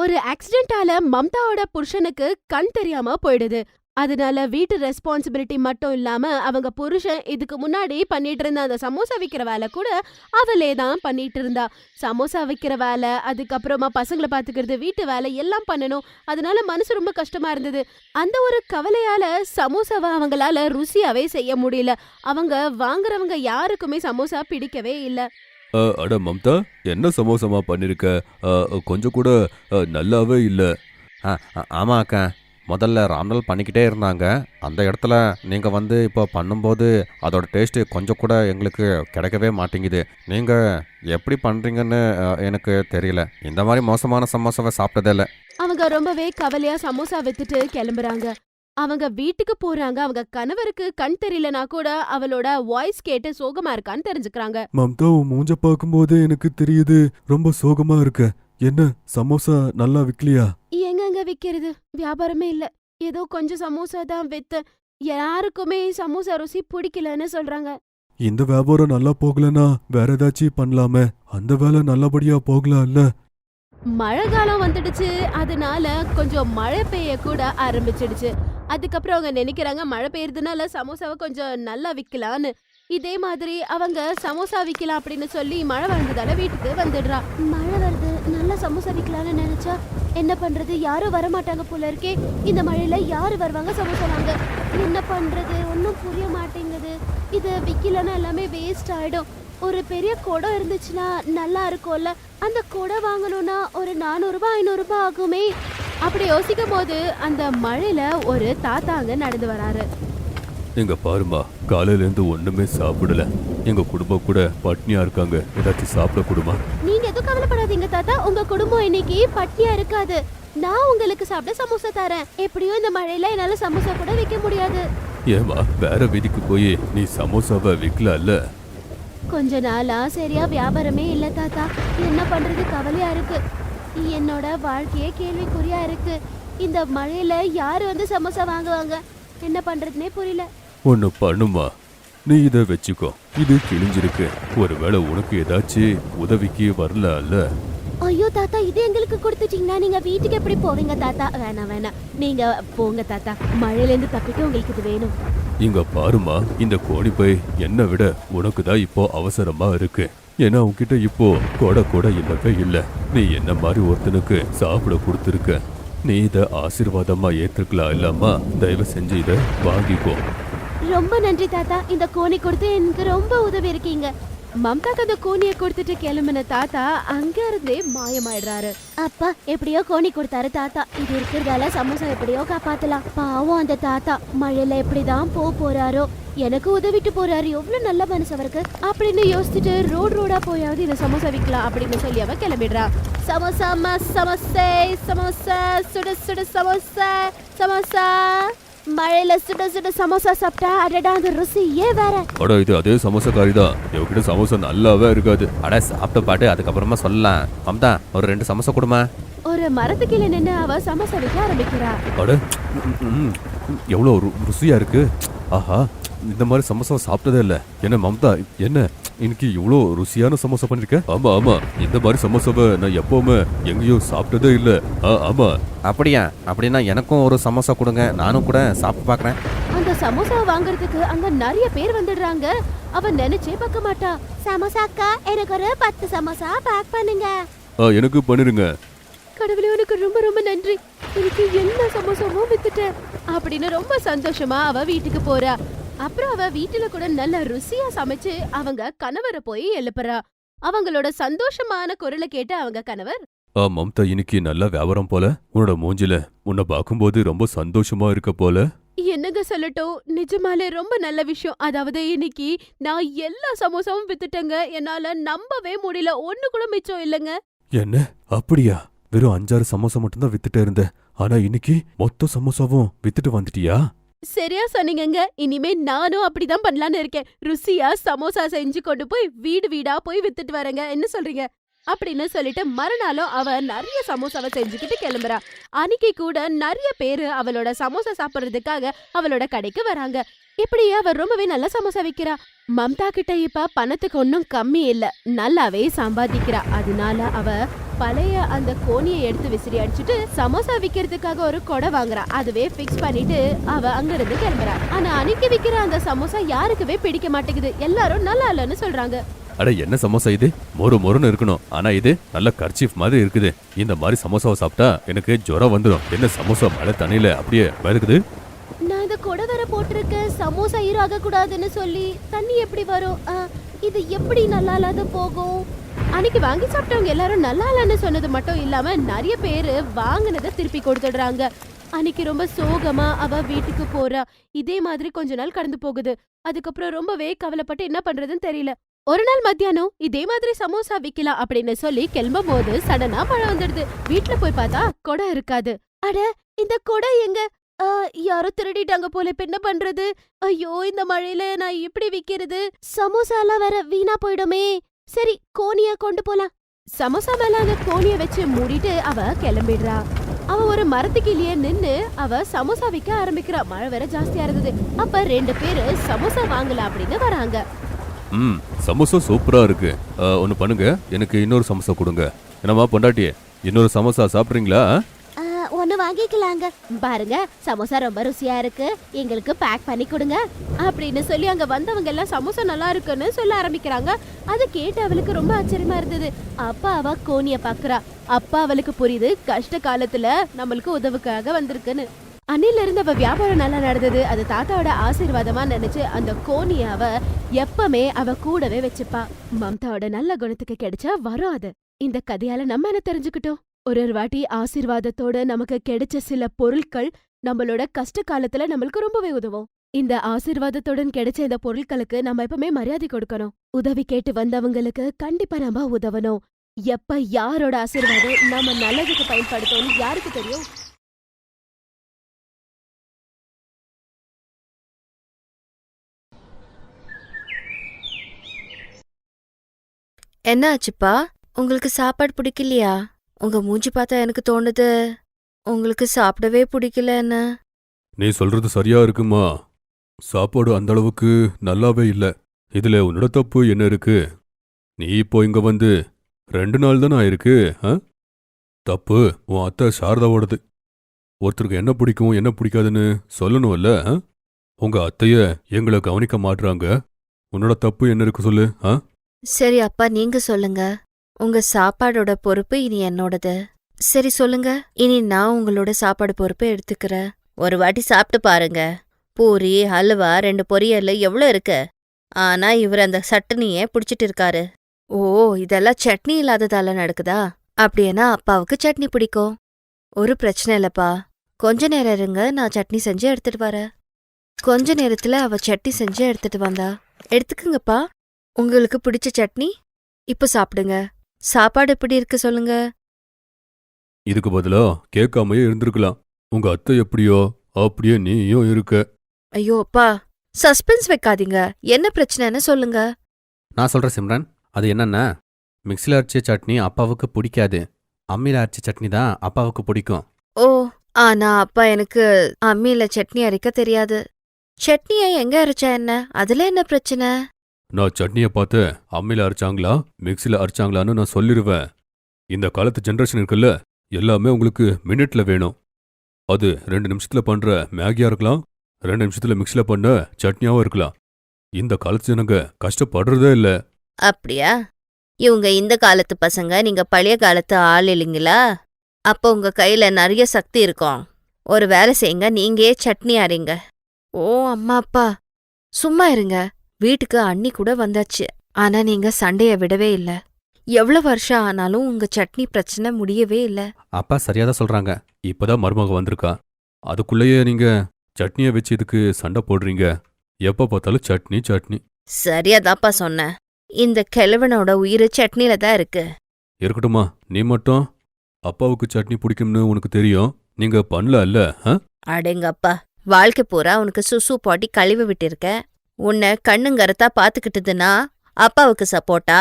ஒரு ஆக்சிடென்டால மம்தாவோட புருஷனுக்கு கண் தெரியாம போயிடுது. அதனால வீட்டு ரெஸ்பான்சிபிலிட்டி மட்டும் இல்லாம அவங்க புருஷன் இதுக்கு முன்னாடி பண்ணிட்டு இருந்த அந்த சமோசா விக்கிற வேலை கூட அவளே தான் பண்ணிட்டு இருந்தா. சமோசா விக்கிற வேலை அதுக்கப்புறமா பசங்களை பாத்துக்கிறது வீட்டு வேலை எல்லாம் பண்ணணும். அதனால மனசு ரொம்ப கஷ்டமா இருந்தது. அந்த ஒரு கவலையால சமோசாவை அவங்களால ருசியாவே செய்ய முடியல. அவங்க வாங்குறவங்க யாருக்குமே சமோசா பிடிக்கவே இல்ல. அட மம்தா என்ன சமோசமா பண்ணிருக்க? அ, கொஞ்சம் கூட நல்லாவே இல்ல. ஆ ஆ, ஆமா அக்கா. முதல்ல ராம்நாள் பண்ணிக்கிட்டே இருந்தாங்க. அந்த இடத்துல நீங்கள் வந்து இப்போ பண்ணும்போது அதோட டேஸ்ட்டு கொஞ்சம் கூட எங்களுக்கு கிடைக்கவே மாட்டேங்குது. நீங்கள் எப்படி பண்ணுறீங்கன்னு எனக்கு தெரியல. இந்த மாதிரி மோசமான சமோசாவை சாப்பிட்டதே இல்லை. அவங்க ரொம்பவே கவலையா சமோசா வித்துட்டு கிளம்புறாங்க. அவங்க வீட்டுக்கு போறாங்க. அவங்க கணவருக்கு கண் தெரியலனா கூட அவளோட வாய்ஸ் கேட்டு சோகமா இருக்கான்னு தெரிஞ்சுக்கிறாங்க. மம்தா உன் மூஞ்ச பார்க்கும்போது எனக்கு தெரியுது. ரொம்ப சோகமா இருக்க. என்ன சமோசா நல்லா விக்கலையா? எங்கங்க விக்கிறது? வியாபாரமே இல்ல. ஏதோ கொஞ்சம் சமோசா தான் வித்து. யாருக்குமே சமோசா ருசி பிடிக்கலன்னு சொல்றாங்க. இந்த வியாபாரம் நல்லா போகலனா வேற ஏதாச்சும் பண்ணலாமே. அந்த வேலை நல்லபடியா போகலாம்ல மழை காலம் வந்துடுச்சு. அதனால கொஞ்சம் மழை பெய்ய கூட ஆரம்பிச்சிடுச்சு. அதுக்கப்புறம் அவங்க நினைக்கிறாங்க மழை பெய்யறதுனால சமோசாவை கொஞ்சம் நல்லா விற்கலான்னு இதே மாதிரி அவங்க சமோசா விற்கலாம் அப்படின்னு சொல்லி மழை வந்ததால வீட்டுக்கு வந்துடுறா. மழை வருது நல்லா சமோசா விற்கலாம்னு நினைச்சா என்ன பண்றது? யாரும் வர மாட்டாங்க போல இருக்கே. இந்த மழையில யாரு வருவாங்க சமோசா வாங்க? என்ன பண்றது? ஒன்றும் புரிய மாட்டேங்குது. இது விற்கலன்னா எல்லாமே வேஸ்ட் ஆயிடும். ஒரு பெரிய குடம் இருந்துச்சுன்னா நல்லா இருக்கும்ல. அந்த குடம் வாங்கணும்னா ஒரு நானூறுபா ஐநூறுபா ஆகுமே. அப்படி யோசிக்கும் போது அந்த மழையில ஒரு தாத்தா அங்க நடந்து வராரு. எங்க பாருமா காலையில இருந்து ஒண்ணுமே சாப்பிடல. எங்க குடும்பம் கூட பட்னியா இருக்காங்க ஏதாச்சும் சாப்பிட கொடுமா? நீங்க எதுவும் கவலைப்படாதீங்க தாத்தா உங்க குடும்பம் இன்னைக்கு பட்டியா இருக்காது. நான் உங்களுக்கு சாப்பிட சமோசா தரேன். எப்படியும் இந்த மழையில என்னால சமோசா கூட வைக்க முடியாது. ஏமா வேற வீதிக்கு போய் நீ சமோசாவை விக்கலாம்ல கொஞ்ச நாளா சரியா வியாபாரமே இல்ல தாத்தா. என்ன பண்றது கவலையா இருக்கு. என்னோட வாழ்க்கையே கேள்விக்குறியா இருக்கு. இந்த மழையில யாரு வந்து சமோசா வாங்குவாங்க? என்ன பண்றதுனே புரியல. ஒன்னு பண்ணுமா? நீ இத வச்சுக்கோ. இது கிழிஞ்சிருக்கு. ஒருவேளை உனக்கு ஏதாச்சும் உதவிக்கு வரலாம்ல? ஐயோ தாத்தா இது எங்களுக்கு கொடுத்துட்டீங்கன்னா நீங்க வீட்டுக்கு எப்படி போவீங்க தாத்தா? வேணாம் வேணாம். நீங்க போங்க தாத்தா. மழையில இருந்து தப்பிக்க உங்களுக்கு இது வேணும். இங்க பாருமா இந்த கோணி பை என்னை விட உனக்கு தான் இப்போ அவசரமா இருக்கு. ஏன்னா உன்கிட்ட இப்போ கொடை கூட இல்லவே இல்லை. நீ என்ன மாதிரி ஒருத்தனுக்கு சாப்பிட கொடுத்துருக்க? நீ இத ஆசீர்வாதமா ஏத்துக்கலாம் இல்லாமா தயவு செஞ்சு இத வாங்கிக்கோ. ரொம்ப நன்றி தாத்தா. இந்த கோணி கொடுத்து எனக்கு ரொம்ப உதவி இருக்கீங்க. மம்தாக்கு அந்த கோணியை கொடுத்துட்டு கிளம்பின தாத்தா அங்க இருந்தே மாயமாயிடுறாரு. அப்பா எப்படியோ கோணி கொடுத்தாரு தாத்தா. இது இருக்கிறதால சமோசா எப்படியோ காப்பாத்தலாம். பாவம் அந்த தாத்தா. மழையில எப்படிதான் போ போறாரோ. எனக்கு உதவிட்டு போறாரு. எவ்வளவு நல்ல மனசு அவருக்கு. அப்படின்னு யோசிச்சுட்டு ரோடு ரோடா போயாவது இந்த சமோசா விற்கலாம் அப்படின்னு சொல்லி அவன் கிளம்பிடுறா. சமோசா சமோசை சமோசா சுட சுட சமோசா சமோசா. மழையில சுட சுட சமோசா சாப்பிட்டா அடடா அந்த ருசியே வேற? அட இது அதே சமோசாக்காரி தான் இவகிட்ட சமோசா நல்லாவே இருக்காது. அட சாப்பிட்டு பாட்டு அதுக்கப்புறமா சொல்லலாம். மம்தா ஒரு ரெண்டு சமோசா கொடுமா. ஒரு மரத்து கீழே நின்னு அவ சமோசா விற்க ஆரம்பிக்கிறா. அட எவ்வளோ ருசியா இருக்கு. ஆஹா இந்த மாதிரி சமோசா சாப்பிட்டதே இல்ல. என்ன மம்தா என்ன? இன்னைக்கு இவ்வளோ ருசியான சமோசா பண்ணிருக்க? ஆமா ஆமா. இந்த மாதிரி சமோசாவை நான் எப்பவுமே எங்கேயும் சாப்பிட்டதே இல்ல. ஆ, ஆமா. அப்படியா? அப்படின்னா எனக்கும் ஒரு சமோசா கொடுங்க. நானும் கூட சாப்பிட்டு பார்க்குறேன் அந்த சமோசா வாங்குறதுக்கு அங்க நிறைய பேர் வந்துடுறாங்க. அவ நினைச்சே பார்க்க மாட்டா. சமோசா அக்கா எனக்கு ஒரு பத்து சமோசா பேக் பண்ணுங்க. ஆ, எனக்கு பண்ணிருங்க. கடவுளே உனக்கு ரொம்ப ரொம்ப நன்றி. எனக்கு எல்லா சமோசாவும் வித்துட்டேன். அப்படின்னு ரொம்ப சந்தோஷமா அவ வீட்டுக்கு போறா. அப்புறம் அவ வீட்டுல கூட நல்ல ருசியா சமைச்சு அவங்க கணவரை போய் எழுப்புறா. அவங்களோட சந்தோஷமான குரலை கேட்டு அவங்க கணவர் ஆ மம்தா இன்னைக்கு நல்ல வியாபாரம் போல. உன்னோட மூஞ்சில உன்னை பார்க்கும்போது ரொம்ப சந்தோஷமா இருக்க போல. என்னங்க சொல்லட்டும் நிஜமாலே ரொம்ப நல்ல விஷயம். அதாவது இன்னைக்கு நான் எல்லா சமோசாவும் வித்துட்டேங்க. என்னால நம்பவே முடியல. ஒண்ணு கூட மிச்சம் இல்லைங்க. என்ன? அப்படியா? வெறும் அஞ்சாறு சமோசா மட்டும்தான் வித்துட்டே இருந்த ஆனா இன்னைக்கு மொத்த சமோசாவும் வித்துட்டு வந்துட்டியா? சரியா சொன்னீங்கங்க. இனிமே நானும் அப்படிதான் பண்ணலான்னு இருக்கேன். ருசியா சமோசா செஞ்சு கொண்டு போய் வீடு வீடா போய் வித்துட்டு வரேங்க. என்ன சொல்றீங்க? அப்படின்னு சொல்லிட்டு மறுநாளும் அவ நிறைய சமோசாவை செஞ்சுக்கிட்டு கிளம்புறா. அன்னைக்கு கூட நிறைய பேரு அவளோட சமோசா சாப்பிடுறதுக்காக அவளோட கடைக்கு வராங்க. இப்படி அவ ரொம்பவே நல்ல சமோசா விக்கிறா. மம்தா கிட்ட இப்ப பணத்துக்கு ஒன்னும் கம்மி இல்ல. நல்லாவே சம்பாதிக்கிறா. அதனால அவ பழைய அந்த கோணியை எடுத்து விசிறி அடிச்சுட்டு சமோசா விக்கிறதுக்காக ஒரு கொடை வாங்குறா. அதுவே ஃபிக்ஸ் பண்ணிட்டு அவ அங்க இருந்து கிளம்புறா. ஆனா அன்னைக்கு விக்கிற அந்த சமோசா யாருக்குமே பிடிக்க மாட்டேங்குது. எல்லாரும் நல்லா இல்லைன்னு சொல்றாங்க. அட என்ன சமோசா இது? மொறு மொறுன்னு இருக்கணும். ஆனா இது நல்ல கர்ச்சீஃப் மாதிரி இருக்குது. இந்த மாதிரி சமோசாவை சாப்பிட்டா எனக்கு ஜுரம் வந்துடும் என்ன சமோசா மழை தண்ணியில அப்படியே மிதக்குது கொடை வேற போட்டிருக்க. சமோசா ஈராக கூடாதுன்னு சொல்லி தண்ணி எப்படி வரும்? ஆ, இது எப்படி நல்லா இல்லாத போகும்? அன்னைக்கு வாங்கி சாப்பிட்டவங்க எல்லாரும் நல்லா இல்லைன்னு சொன்னது மட்டும் இல்லாம நிறைய பேர் வாங்கினதை திருப்பி கொடுத்துடுறாங்க. அன்னைக்கு ரொம்ப சோகமா அவ வீட்டுக்கு போறா. இதே மாதிரி கொஞ்ச நாள் கடந்து போகுது. அதுக்கப்புறம் ரொம்பவே கவலைப்பட்டு என்ன பண்றதுன்னு தெரியல. ஒரு நாள் மத்தியானம் இதே மாதிரி சமோசா விக்கலாம் அப்படின்னு சொல்லி கிளம்பும் போது சடனா மழை வந்துடுது. வீட்டுல போய் பார்த்தா கொடை இருக்காது. அட இந்த கொடை எங்க? யாரோ திருடிட்டாங்க போல. இப்ப என்ன பண்றது? ஐயோ இந்த மழையில நான் எப்படி விக்கிறது. சமோசா எல்லாம் வேற வீணா போயிடுமே. சரி கோனியா கொண்டு போலாம். சமோசா மேல அந்த கோனிய வச்சு மூடிட்டு அவ கிளம்பிடுறா. அவ ஒரு மரத்துக்கிளியே நின்னு அவ சமோசா விற்க ஆரம்பிக்கிறா. மழை வேற ஜாஸ்தியா இருந்தது. அப்ப ரெண்டு பேரு சமோசா வாங்கலாம் அப்படின்னு வராங்க. ம் சமோசா சூப்பரா இருக்கு. ஒன்று பண்ணுங்க. எனக்கு இன்னொரு சமோசா கொடுங்க. என்னம்மா பொண்டாட்டியே இன்னொரு சமோசா சாப்பிட்றீங்களா ஒன்னு வாங்கிக்கலாங்க. பாருங்க சமோசா ரொம்ப ருசியா இருக்கு. எங்களுக்கு பேக் பண்ணி கொடுங்க. அப்படின்னு சொல்லி அங்க வந்தவங்க எல்லாம் சமோசா நல்லா இருக்குன்னு சொல்ல ஆரம்பிக்கிறாங்க. அதை கேட்டு அவளுக்கு ரொம்ப ஆச்சரியமா இருந்தது. அப்பா அவ கோணிய பாக்குறா. அப்பா அவளுக்கு புரியுது கஷ்ட காலத்துல நம்மளுக்கு உதவுக்காக வந்திருக்குன்னு. அன்னில இருந்து அவ வியாபாரம் நல்லா நடந்தது. அது தாத்தாவோட ஆசீர்வாதமா நினைச்சு அந்த கோணிய அவ எப்பவுமே அவ கூடவே வச்சுப்பா. மம்தாவோட நல்ல குணத்துக்கு கிடைச்சா வரும் அது. இந்த கதையால நம்ம என்ன தெரிஞ்சுக்கிட்டோம்? ஒரு ஒரு வாட்டி ஆசீர்வாதத்தோட நமக்கு கிடைச்ச சில பொருட்கள் நம்மளோட கஷ்ட காலத்துல நம்மளுக்கு ரொம்பவே உதவும். இந்த ஆசீர்வாதத்துடன் கிடைச்ச இந்த பொருட்களுக்கு நம்ம எப்பவுமே மரியாதை கொடுக்கணும். உதவி கேட்டு வந்தவங்களுக்கு கண்டிப்பா நம்ம உதவணும். எப்ப யாரோட ஆசீர்வாதம் நாம நல்லதுக்கு பயன்படுத்தணும் யாருக்கு தெரியும்? என்ன ஆச்சுப்பா உங்களுக்கு சாப்பாடு பிடிக்கலையா? உங்க மூஞ்சி பார்த்தா எனக்கு தோணுது. உங்களுக்கு சாப்பிடவே பிடிக்கலன்னு நீ சொல்றது சரியா இருக்குமா? சாப்பாடு அந்த அளவுக்கு நல்லாவே இல்ல. இதுல உன்னோட தப்பு என்ன இருக்கு? நீ இப்போ இங்க வந்து ரெண்டு நாள் தானே ஆயிருக்கு ஆ? தப்பு உன் அத்தை சாரதாவோடது. ஒருத்தருக்கு என்ன பிடிக்கும் என்ன பிடிக்காதுன்னு சொல்லணும்ல ஆ? உங்க அத்தைய எங்களை கவனிக்க மாட்றாங்க. உன்னோட தப்பு என்ன இருக்கு சொல்லு ஆ? சரி அப்பா நீங்க சொல்லுங்க. உங்க சாப்பாடோட பொறுப்பு இனி என்னோடது. சரி சொல்லுங்க. இனி நான் உங்களோட சாப்பாடு பொறுப்பை எடுத்துக்கிறேன். ஒரு வாட்டி சாப்பிட்டு பாருங்க. பூரி ஹல்வா ரெண்டு பொரியல் எவ்வளோ இருக்கு? ஆனா இவர் அந்த சட்னியே பிடிச்சிட்டு இருக்காரு. ஓ இதெல்லாம் சட்னி இல்லாததால நடக்குதா? அப்படின்னா அப்பாவுக்கு சட்னி பிடிக்கும். ஒரு பிரச்சனை இல்லப்பா. கொஞ்ச நேரம் இருங்க நான் சட்னி செஞ்சு எடுத்துட்டு வரேன். கொஞ்ச நேரத்துல அவ சட்னி செஞ்சு எடுத்துட்டு வந்தா. எடுத்துக்குங்கப்பா. உங்களுக்கு பிடிச்ச சட்னி? இப்போ சாப்பிடுங்க. சாப்பாடு எப்படி இருக்கு சொல்லுங்க? இதுக்கு பதிலா கேட்காமயே இருந்திருக்கலாம். உங்க அத்தை எப்படியோ அப்படியே நீயும் இருக்க. ஐயோ அப்பா சஸ்பென்ஸ் வைக்காதீங்க. என்ன பிரச்சனைன்னு சொல்லுங்க. நான் சொல்கிறேன் சிம்ரன். அது என்னன்னா மிக்சியில் அரைச்ச சட்னி அப்பாவுக்கு பிடிக்காது. அம்மியில் அரைச்ச சட்னி தான் அப்பாவுக்கு பிடிக்கும். ஓ ஆனா அப்பா எனக்கு அம்மியில சட்னி அரைக்க தெரியாது. சட்னியை எங்க அரைச்சா என்ன? அதுல என்ன பிரச்சனை? நான் சட்னியை பார்த்து அம்மியில் அரைச்சாங்களா? மிக்சியில் அரைச்சாங்களான்னு நான் சொல்லிடுவேன் இந்த காலத்து ஜென்ரேஷன் இருக்குல்ல எல்லாமே உங்களுக்கு மினிட்ல வேணும். அது ரெண்டு நிமிஷத்துல பண்ற மேகியா இருக்கலாம். ரெண்டு நிமிஷத்துல மிக்சியில் பண்ண சட்னியாவும் இருக்கலாம். இந்த காலத்து ஜனங்க கஷ்டப்படுறதே இல்ல. அப்படியா? இவங்க இந்த காலத்து பசங்க நீங்க பழைய காலத்து ஆள் இல்லைங்களா? அப்போ உங்க கையில நிறைய சக்தி இருக்கும். ஒரு வேலை செய்யுங்க நீங்களே சட்னி அரைங்க. ஓ அம்மா அப்பா. சும்மா இருங்க. வீட்டுக்கு அண்ணி கூட வந்தாச்சு. ஆனா நீங்க சண்டைய விடவே இல்ல. எவ்வளவு வருஷம் ஆனாலும் உங்க சட்னி பிரச்சனை முடியவே இல்ல. அப்பா சரியாக தான் சொல்கிறாங்க இப்பதான் மருமக வந்திருக்கா. அதுக்குள்ளேயே நீங்க சட்னியை வச்சு இதுக்கு சண்டை போடுறீங்க. எப்ப பார்த்தாலும் சட்னி சட்னி. சரியாதாப்பா சொன்னேன் இந்த கிழவனோட உயிர் சட்னில தான் இருக்கு. இருக்கட்டுமா நீ மட்டும் அப்பாவுக்கு சட்னி பிடிக்கும்னு உனக்கு தெரியும். நீங்க பண்ணல இல்ல? அடேங்கப்பா. வாழ்க்கை பூரா உனக்கு சுசு போட்டி கழிவு விட்டிருக்க. உன்னை கண்ணுங்கரத்தா பாத்துக்கிட்டதுன்னா அப்பாவுக்கு சப்போர்ட்டா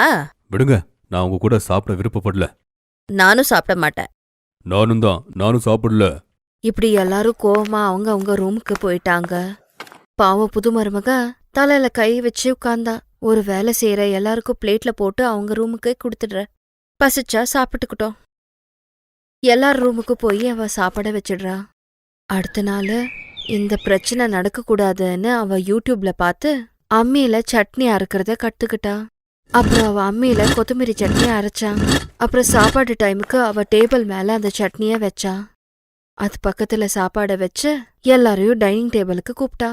விடுங்க நான் உங்க கூட சாப்பிட விருப்பப்படல. நானும் சாப்பிட மாட்டேன். நானும் தான் நானும் சாப்பிடல. இப்படி எல்லாரும் கோவமா அவங்க அவங்க ரூமுக்கு போயிட்டாங்க. பாவம் புது மருமக தலையில கை வச்சு உட்கார்ந்தா ஒரு வேலை செய்யற எல்லாருக்கும் பிளேட்ல போட்டு அவங்க ரூமுக்கு கொடுத்துடுற. பசிச்சா சாப்பிட்டுக்கிட்டோம். எல்லார் ரூமுக்கு போய் அவ சாப்பாட வச்சிடுறா. அடுத்த நாள் இந்த பிரச்சனை நடக்கக்கூடாதுன்னு அவ யூடியூப்ல பார்த்து அம்மியில சட்னி அரைக்கிறத கத்துக்கிட்டா. அப்புறம் அவ அம்மியில கொத்தமல்லி சட்னி அரைச்சான் அப்புறம் சாப்பாடு டைமுக்கு அவ டேபிள் மேல அந்த சட்னிய வச்சா. அது பக்கத்துல சாப்பாட வச்சு எல்லாரையும் டைனிங் டேபிளுக்கு கூப்பிட்டா.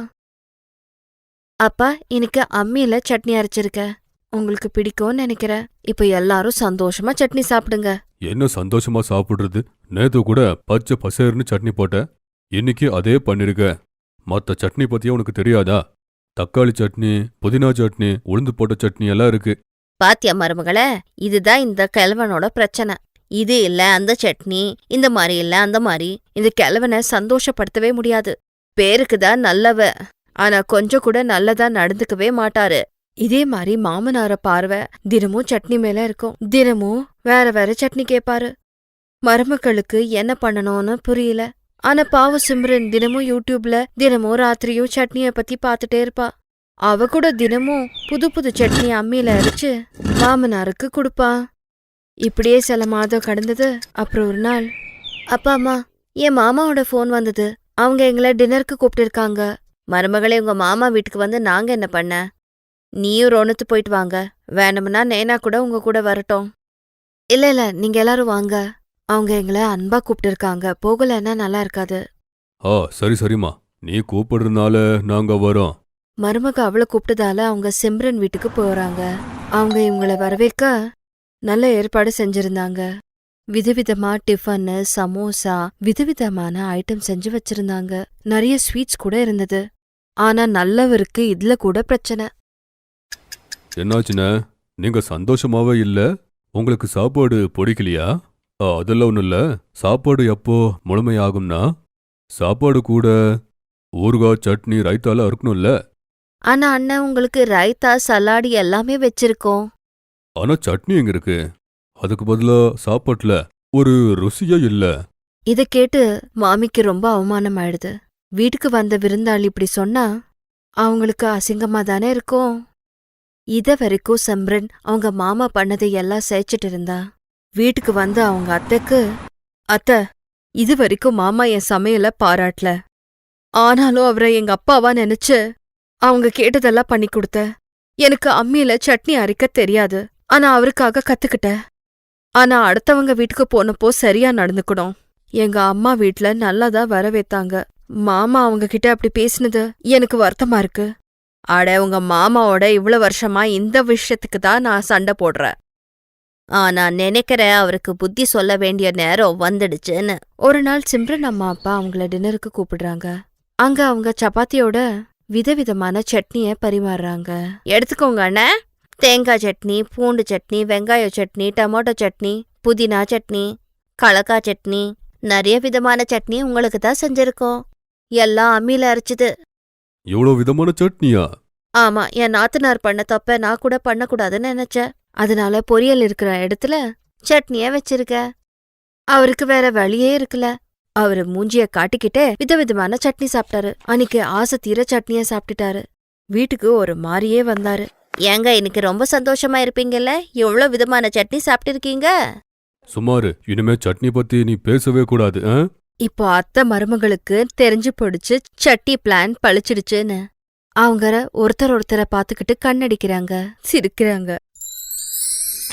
அப்பா இன்னைக்கு அம்மியில சட்னி அரைச்சிருக்க. உங்களுக்கு பிடிக்கும்னு நினைக்கிறேன் இப்ப எல்லாரும் சந்தோஷமா சட்னி சாப்பிடுங்க. என்ன சந்தோஷமா சாப்பிடுறது? நேத்து கூட பச்சை பசேர்னு சட்னி போட்ட. இன்னைக்கு அதே பண்ணிருக்க மற்ற சட்னி பத்தியே உனக்கு தெரியாதா? தக்காளி சட்னி புதினா சட்னி உளுந்து போட்ட சட்னி எல்லாம் இருக்கு. பாத்தியா மருமகளே இதுதான் இந்த கிழவனோட பிரச்சனை. இது இல்ல அந்த சட்னி இந்த மாதிரி இல்ல அந்த மாதிரி. இந்த கிழவனை சந்தோஷப்படுத்தவே முடியாது. பேருக்கு தான் நல்லவ. ஆனா கொஞ்சம் கூட நல்லதா நடந்துக்கவே மாட்டாரு. இதே மாதிரி மாமனார பார்வை தினமும் சட்னி மேல இருக்கும். தினமும் வேற வேற சட்னி கேப்பாரு. மருமக்களுக்கு என்ன பண்ணணும்னு புரியல. ஆனா பாவ சிம்ரன் தினமும் யூடியூப்ல தினமும் ராத்திரியும் சட்னிய பத்தி பாத்துட்டே இருப்பா. அவ கூட தினமும் புது புது சட்னி அம்மியில அரைச்சு மாமனாருக்கு கொடுப்பா. இப்படியே சில மாதம் கடந்தது அப்புறம் ஒரு நாள் அப்பா அம்மா என் மாமாவோட ஃபோன் வந்தது. அவங்க எங்களை டின்னருக்கு கூப்பிட்டுருக்காங்க. மருமகளே உங்க மாமா வீட்டுக்கு வந்து நாங்க என்ன பண்ண? நீயும் ரோனத்து போயிட்டு வாங்க. வேணும்னா நேனா கூட உங்க கூட வரட்டும். இல்ல இல்ல நீங்க எல்லாரும் வாங்க. அவங்க எங்களை அன்பா கூப்பிட்டிருக்காங்க. போகலன்னா நல்லா இருக்காது. ஆ சரி சரிம்மா. நீ கூப்பிடுறதுனால நாங்க வரோம். மருமக அவளை கூப்பிட்டதால அவங்க சிம்ரன் வீட்டுக்கு போறாங்க. அவங்க இவங்கள வரவேற்க நல்ல ஏற்பாடு செஞ்சிருந்தாங்க. விதவிதமா டிஃபனு சமோசா விதவிதமான ஐட்டம் செஞ்சு வச்சிருந்தாங்க. நிறைய ஸ்வீட்ஸ் கூட இருந்தது. ஆனா நல்லவருக்கு இதுல கூட பிரச்சனை. என்னாச்சுண்ணே? நீங்க சந்தோஷமாவே இல்ல? உங்களுக்கு சாப்பாடு பிடிக்கலையா? அதெல்லாம் ஒண்ணும் இல்ல. சாப்பாடு எப்போ முழுமையாகும்னா? சாப்பாடு கூட ஊறுகாய் சட்னி ரைத்தாலாம் இருக்கணும்ல. ஆனா அண்ணன் உங்களுக்கு ரைத்தா சலாடி எல்லாமே வச்சிருக்கோம். ஆனா சட்னி எங்க இருக்கு? அதுக்கு பதிலா சாப்பாட்டுல ஒரு ருசியே இல்ல. இத கேட்டு மாமிக்கு ரொம்ப அவமானம் ஆயிடுது வீட்டுக்கு வந்த விருந்தாளி இப்படி சொன்னா அவங்களுக்கு அசிங்கமா தானே இருக்கும்? இத வரைக்கும் சம்ரன் அவங்க மாமா பண்ணதை எல்லாம் சகிச்சிட்டு இருந்தா. வீட்டுக்கு வந்து அவங்க அத்தைக்கு அத்தை இது வரைக்கும் மாமா என் சமையல பாராட்டல. ஆனாலும் அவரை எங்க அப்பாவா நினைச்சு அவங்க கேட்டதெல்லாம் பண்ணி கொடுத்த. எனக்கு அம்மியில சட்னி அரைக்க தெரியாது. ஆனா அவருக்காக கத்துக்கிட்டேன் ஆனா அடுத்தவங்க வீட்டுக்கு போனப்போ சரியா நடந்துக்கணும் எங்க அம்மா வீட்ல நல்லாதா வரவேத்தாங்க. மாமா அவங்க கிட்ட அப்படி பேசினது எனக்கு வருத்தமா இருக்கு. அட உங்க மாமாவோட இவ்வளவு வருஷமா இந்த விஷயத்துக்கு தான் நான் சண்டை போடுறேன். ஆனா நினைக்கிறேன் அவருக்கு புத்தி சொல்ல வேண்டிய நேரம் வந்துடுச்சுன்னு. ஒரு நாள் சிம்ரன் அம்மா அப்பா அவங்கள டின்னருக்கு கூப்பிடுறாங்க. அங்க அவங்க சப்பாத்தியோட விதவிதமான சட்னிய பரிமாறுறாங்க. எடுத்துக்கோங்க அண்ணே. தேங்காய் சட்னி பூண்டு சட்னி வெங்காய சட்னி டொமேட்டோ சட்னி புதினா சட்னி கலக்கா சட்னி நிறைய விதமான சட்னி உங்களுக்கு தான் செஞ்சிருக்கோம். எல்லாம் அம்மியில அரைச்சது. இவ்வளோ விதமான சட்னியா? ஆமா என் நாத்தனார் பண்ண தப்ப நான் கூட பண்ணக்கூடாதுன்னு நினைச்சேன். அதனால பொரியல் இருக்கிற இடத்துல சட்னிய வச்சிருக்க. அவருக்கு வேற வழியே இருக்குல்ல அவரு மூஞ்சிய காட்டிக்கிட்டே விதவிதமான சட்னி சாப்பிட்டாரு அன்னைக்கு ஆசை தீர சட்னிய சாப்பிட்டுட்டாரு வீட்டுக்கு ஒரு மாறியே வந்தாரு. ஏங்க இன்னைக்கு ரொம்ப சந்தோஷமா இருப்பீங்கல்ல? எவ்வளவு விதமான சட்னி சாப்பிட்டிருக்கீங்க சுமாரு இனிமே சட்னி பத்தி நீ பேசவே கூடாது ஆ? இப்போ அத்தை மருமகளுக்கு தெரிஞ்சு போடுச்சு சட்டி பிளான் பழிச்சிடுச்சுன்னு. அவங்க ஒருத்தர் ஒருத்தரை பாத்துக்கிட்டு கண்ணடிக்கிறாங்க சிரிக்கிறாங்க.